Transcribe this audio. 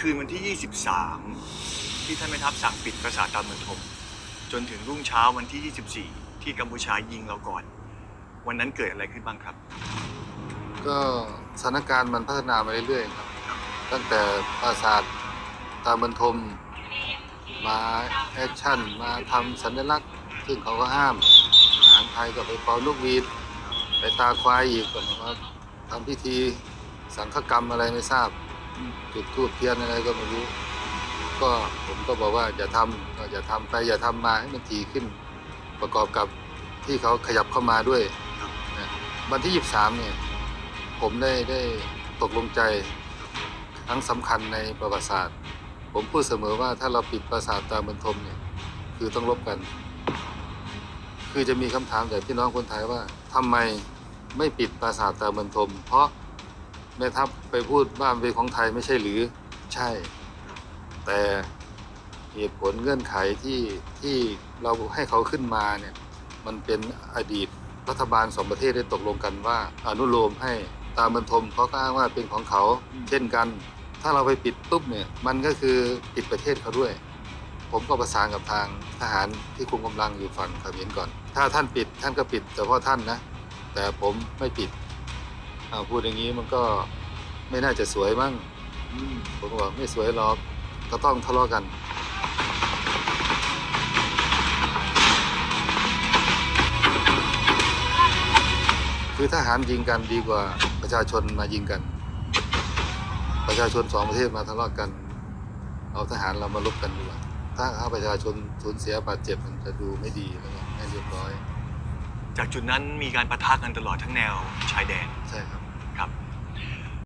คืนวันที่ 23 ที่ท่านแม่ทัพสั่งปิดปราสาทตาเมืองทมจนถึงรุ่งเช้าวันที่ 24 ที่กัมพูชายิงเราก่อน วันนั้นเกิดอะไรขึ้นบ้างครับ ก็สถานการณ์มันพัฒนามาเรื่อยๆครับตั้งแต่ปราสาทตาบรรทม มาแอคชั่น มาทำสัญลักษณ์ ซึ่งเขาก็ห้ามทหารไทยก็ไปเป่านกหวีด ไปตาควายอีกก็มาทำพิธีสังฆกรรมอะไรไม่ทราบ จุดทูบเทียนอะไรก็ไม่รู้ ก็ผมก็บอกว่าอย่าทำก็อย่าทำไปอย่าทำมาให้มันถี่ขึ้น ประกอบกับที่เขาขยับเข้ามาด้วยนะวันที่ 23 เนี่ย ผมได้ได้ตกลงใจครั้งสำคัญในประวัติศาสตร์ ผมพูดเสมอว่าถ้าเราปิดปราสาทตาบรรทมเนี่ย คือต้องรบกัน คือจะมีคำถามจากพี่น้องคนไทยว่าทำไมไม่ปิดปราสาทตาบรรทม เพราะ แม่ทัพไปพูดว่ามันเป็นของไทยไม่ใช่หรือใช่ แต่เหตุผลเงื่อนไขที่ที่เราให้เขาขึ้นมาเนี่ยมันเป็นอดีตรัฐบาลสองประเทศได้ตกลงกันว่าอนุโลมให้ตามบรรทมเขาก็อ้างว่าเป็นของเขาอืมเช่นกัน ถ้าเราไปปิดปุ๊บเนี่ยมันก็คือปิดประเทศเขาด้วย ผมก็ประสานกับทางทหารที่คุมกำลังอยู่ฝั่งเขมรก่อน ถ้าท่านปิดท่านก็ปิดเฉพาะท่านนะ แต่ผมไม่ปิด อาพูดอย่างนี้มันก็ไม่น่าจะสวยมั้งอืมผมก็บอกไม่สวยหรอกก็ต้องทะเลาะกัน คือทหารยิงกันดีกว่าประชาชนมายิงกัน ประชาชนสองประเทศมาทะเลาะกัน เอาทหารเรามาลบกันดีกว่าถ้าถ้าประชาชนสูญเสียบาดเจ็บมันจะดูไม่ดีแล้วก็ไม่เรียบร้อย จากจุดนั้นมีการปะทะกันตลอดทั้งแนวชายแดนใช่ครับครับ